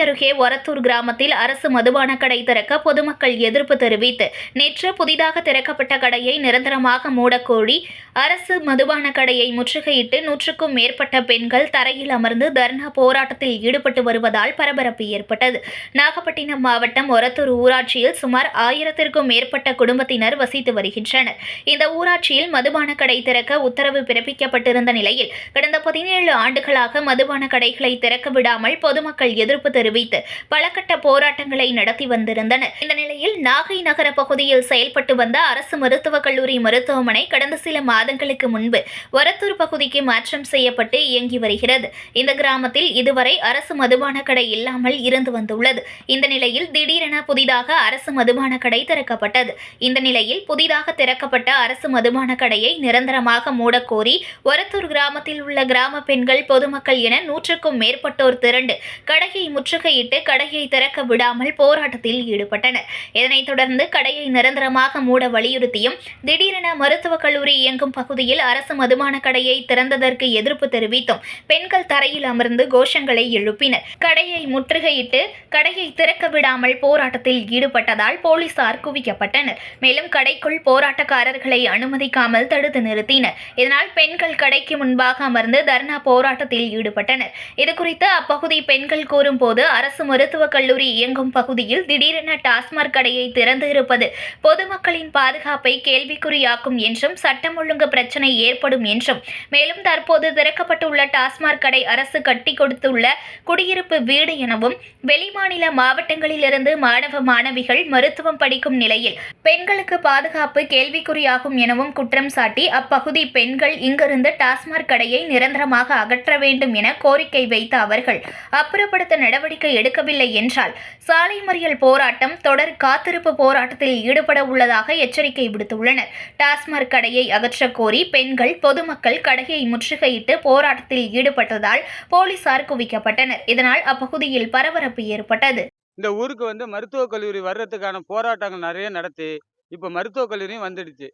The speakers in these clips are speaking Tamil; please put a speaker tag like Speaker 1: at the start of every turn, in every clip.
Speaker 1: அருகே ஒரத்தூர் கிராமத்தில் அரசு மதுபான கடை திறக்க பொதுமக்கள் எதிர்ப்பு தெரிவித்து நேற்று புதிதாக திறக்கப்பட்ட கடையை நிரந்தரமாக மூடக்கோரி அரசு மதுபான கடையை முற்றுகையிட்டு நூற்றுக்கும் மேற்பட்ட பெண்கள் தரையில் அமர்ந்து தர்ணா போராட்டத்தில் ஈடுபட்டு வருவதால் பரபரப்பு ஏற்பட்டது. நாகப்பட்டினம் மாவட்டம் ஒரத்தூர் ஊராட்சியில் சுமார் ஆயிரத்திற்கும் மேற்பட்ட குடும்பத்தினர் வசித்து வருகின்றனர். இந்த ஊராட்சியில் மதுபான கடை திறக்க உத்தரவு பிறப்பிக்கப்பட்டிருந்த நிலையில் கடந்த பதினேழு ஆண்டுகளாக மதுபான கடைகளை திறக்க விடாமல் பொதுமக்கள் எதிர்ப்பு தெரிவித்து பல கட்ட போராட்டங்களை நடத்தி வந்திருந்தனர். இந்த நிலையில் நாகை நகர பகுதியில் செயல்பட்டு வந்த அரசு மருத்துவக் கல்லூரி மருத்துவமனை கடந்த சில மாதங்களுக்கு முன்பு வரத்தூர் பகுதிக்கு மாற்றம் செய்யப்பட்டு இயங்கி வருகிறது. இந்த கிராமத்தில் இதுவரை அரசு மதுபான கடை இல்லாமல் இருந்து வந்துள்ளது. இந்த நிலையில் திடீரென புதிதாக அரசு மதுபான கடை திறக்கப்பட்டது. இந்த நிலையில் புதிதாக திறக்கப்பட்ட அரசு மதுபான கடையை நிரந்தரமாக மூடக்கோரி ஒரத்தூர் கிராமத்தில் உள்ள கிராம பெண்கள் பொதுமக்கள் என நூற்றுக்கும் மேற்பட்டோர் திரண்டு கடையை முற்றுகையிட்டு கடையை திறக்க விடாமல் போராட்டத்தில் ஈடுபட்டனர். இதனைத் தொடர்ந்து கடையை நிரந்தரமாக மூட வலியுறுத்தியும் திடீரென மருத்துவக் கல்லூரி இயங்கும் பகுதியில் அரசு மதுபான கடையை திறந்ததற்கு எதிர்ப்பு தெரிவித்தும் பெண்கள் தரையில் அமர்ந்து கோஷங்களை எழுப்பினர். கடையை முற்றுகையிட்டு கடையை திறக்க விடாமல் போராட்டத்தில் ஈடுபட்டதால் போலீசார் குவிக்கப்பட்டனர். மேலும் கடைக்குள் போராட்டக்காரர்களை அனுமதிக்காமல் தடுத்து நிறுத்தினர். இதனால் பெண்கள் கடைக்கு முன்பாக அமர்ந்து தர்ணா போராட்டத்தில் ஈடுபட்டனர். இதுகுறித்து அப்பகுதி பெண்கள் கூறும்போது அரசு மருத்துவக் கல்லூரி இயங்கும் பகுதியில் திடீரென டாஸ்மாக் கடையை திறந்து இருப்பது பொதுமக்களின் பாதுகாப்பை கேள்விக்குறியாக்கும் என்றும் சட்டம் ஒழுங்கு பிரச்சனை ஏற்படும் என்றும். மேலும் தற்போது திறக்கப்பட்டுள்ள டாஸ்மாக் கடை அரசு கட்டி கொடுத்துள்ள குடியிருப்பு வீடு எனவும் வெளிமாநில மாவட்டங்களிலிருந்து மாணவ மாணவிகள் மருத்துவம் படிக்கும் நிலையில் பெண்களுக்கு பாதுகாப்பு கேள்விக்குறியாகும் எனவும் குற்றம் சாட்டி அப்பகுதி பெண்கள் இங்கிருந்து டாஸ்மாக் கடையை நிரந்தரமாக அகற்ற வேண்டும் என கோரிக்கை வைத்த அவர்கள் அப்புறப்படுத்த நடவடிக்கை எடுக்கவில்லை என்றால் சாலை மறியல் போராட்டம் தொடர் காத்திருப்பு போராட்டத்தில் ஈடுபட உள்ளதாக எச்சரிக்கை விடுத்துள்ளனர். டாஸ்மாக் கடையை அகற்றக் கோரி பெண்கள் பொதுமக்கள் கடையை முற்றுகையிட்டு போராட்டத்தில் ஈடுபட்டதால் போலீசார் குவிக்கப்பட்டனர். இதனால் அப்பகுதியில் பரபரப்பு ஏற்பட்டது.
Speaker 2: இந்த ஊருக்கு வந்து மருத்துவக் கல்லூரி வர்றதுக்கான போராட்டங்கள் நிறைய நடத்தி இப்போ மருத்துவக் கல்லூரியும் வந்துடுச்சு.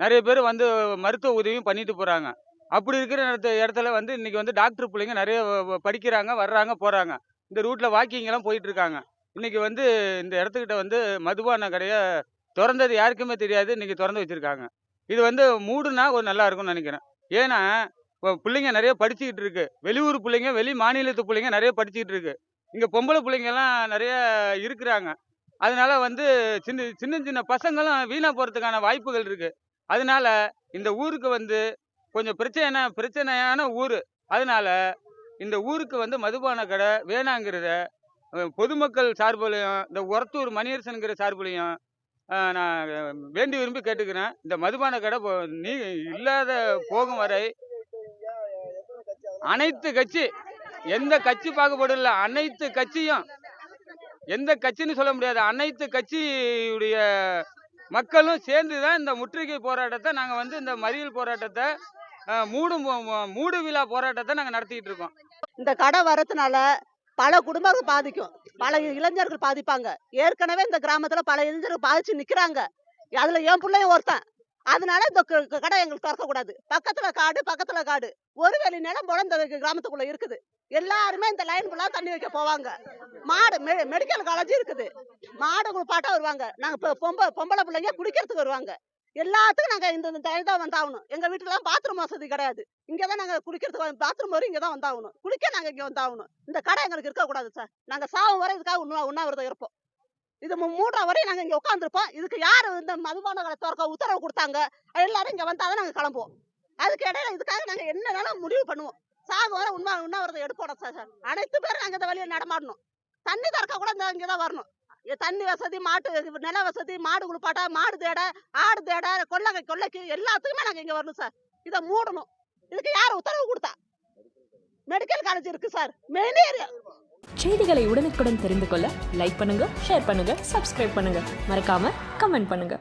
Speaker 2: நிறைய பேர் வந்து மருத்துவ உதவியும் பண்ணிட்டு போகிறாங்க அப்படி இருக்கிற இடத்துல வந்து இன்னைக்கு வந்து டாக்டர் பிள்ளைங்க நிறைய படிக்கிறாங்க வர்றாங்க போகிறாங்க இந்த ரூட்டில் வாக்கிங்கெல்லாம் போயிட்டு இருக்காங்க. இன்னைக்கு வந்து இந்த இடத்துக்கிட்ட வந்து மதுபான கடையை திறந்தது யாருக்குமே தெரியாது. இன்னைக்கு திறந்து வச்சிருக்காங்க. இது வந்து மூடுனா ஒரு நல்லா இருக்கும்னு நினைக்கிறேன். ஏன்னா இப்போ பிள்ளைங்க நிறைய படிச்சுக்கிட்டு இருக்கு. வெளியூர் பிள்ளைங்க வெளி மாநிலத்து பிள்ளைங்க நிறைய படிச்சுக்கிட்டு இருக்கு. இங்கே பொம்பளை பிள்ளைங்கெல்லாம் நிறைய இருக்கிறாங்க. அதனால வந்து சின்ன சின்ன சின்ன பசங்களும் வீணாக போகிறதுக்கான வாய்ப்புகள் இருக்குது அதனால இந்த ஊருக்கு வந்து கொஞ்சம் பிரச்சனை பிரச்சனையான ஊர். அதனால இந்த ஊருக்கு வந்து மதுபான கடை வேணாங்கிறத பொதுமக்கள் சார்புலையும் இந்த ஒரத்தூர் மணியரசனுங்கிற சார்புலையும் நான் வேண்டி விரும்பி கேட்டுக்கிறேன். இந்த மதுபான கடை நீ இல்லாத போகும் வரை அனைத்து கட்சி எந்த கட்சி பாகுபாடு இல்லை. அனைத்து கட்சியும் எந்த கட்சின்னு சொல்ல முடியாது. அனைத்து கட்சியுடைய மக்களும் சேர்ந்து தான் இந்த முற்றுகை போராட்டத்தை நாங்கள் வந்து இந்த மறியல் போராட்டத்தை மூடும் மூடு விழா போராட்டத்தை நாங்கள் நடத்திக்கிட்டு இருக்கோம்.
Speaker 3: இந்த கடை வரதுனால பல குடும்பங்கள் பாதிக்கும். பல இளைஞர்கள் பாதிப்பாங்க. ஏற்கனவே இந்த கிராமத்துல பல இளைஞர்கள் பாதிச்சு நிக்கிறாங்க. அதுல என் பிள்ளையும் ஒருத்தன். அதனால இந்த க- கடை எங்களுக்கு திறக்க கூடாது. பக்கத்துல காடு பக்கத்துல காடு. ஒரு வேலை நிலம் போல இந்த கிராமத்துக்குள்ள இருக்குது. எல்லாருமே இந்த லைன் ஃபுல்லாக தண்ணி வைக்க போவாங்க. மாடு மெ- மெடிக்கல் காலேஜ் இருக்குது. மாடு குளிப்பாட்ட வருவாங்க. நாங்க பொ- பொம்ப பொம்பளை பிள்ளைங்க குடிக்கிறதுக்கு வருவாங்க. எல்லாத்துக்கும் நாங்க இந்த இந்த தான் வந்தாகணும். எங்க வீட்டுல பாத்ரூம் வசதி கிடையாது. இங்கதான் நாங்க குளிக்கிறதுக்கு பாத்ரூம் வரும் இங்கே தான் வந்தாகணும். குளிக்க நாங்க இங்க வந்தாகணும். இந்த கடை எங்களுக்கு இருக்கக்கூடாது சார் நாங்க சாவும் வரை இதுக்காக உண்ணா உண்ணாவிரதம் இருப்போம். இது மூ- மூன்றரை வரை நாங்க இங்க உட்காந்துருப்போம் இதுக்கு யாரு இந்த மதுபான கடை திறக்க உத்தரவு கொடுத்தாங்க? எல்லாரும் இங்க வந்தாதான் நாங்க கிளம்புவோம். அதுக்கு இடையில இதுக்காக நாங்க என்னனாலும் முடிவு பண்ணுவோம்? சாவு வர உண்மை உண்ணாவிரதம் எடுப்போம் சார் சார் அனைத்து பேரும் நாங்க இந்த வழியை நடமாடணும். தண்ணி திறக்க கூட இந்த தான் வரணும். தண்ணி வசதி மாட்டு நில வசதி மாடு குளிப்பாட்டா மாடு தேட ஆடு தேட கொள்ளை கொள்ளைக்கு எல்லாத்துக்குமே நாங்கள் இங்கே வரணும் சார். இதை மூடணும். இதுக்கு யார் உத்தரவு கொடுத்தா? மெடிக்கல் காலேஜ் இருக்கு சார். மெயின் ஏரியா
Speaker 4: செய்திகளை உடனுக்குடன் தெரிந்து கொள்ள லைக் பண்ணுங்க ஷேர் பண்ணுங்க சப்ஸ்கிரைப் பண்ணுங்க. மறக்காம கமெண்ட் பண்ணுங்க.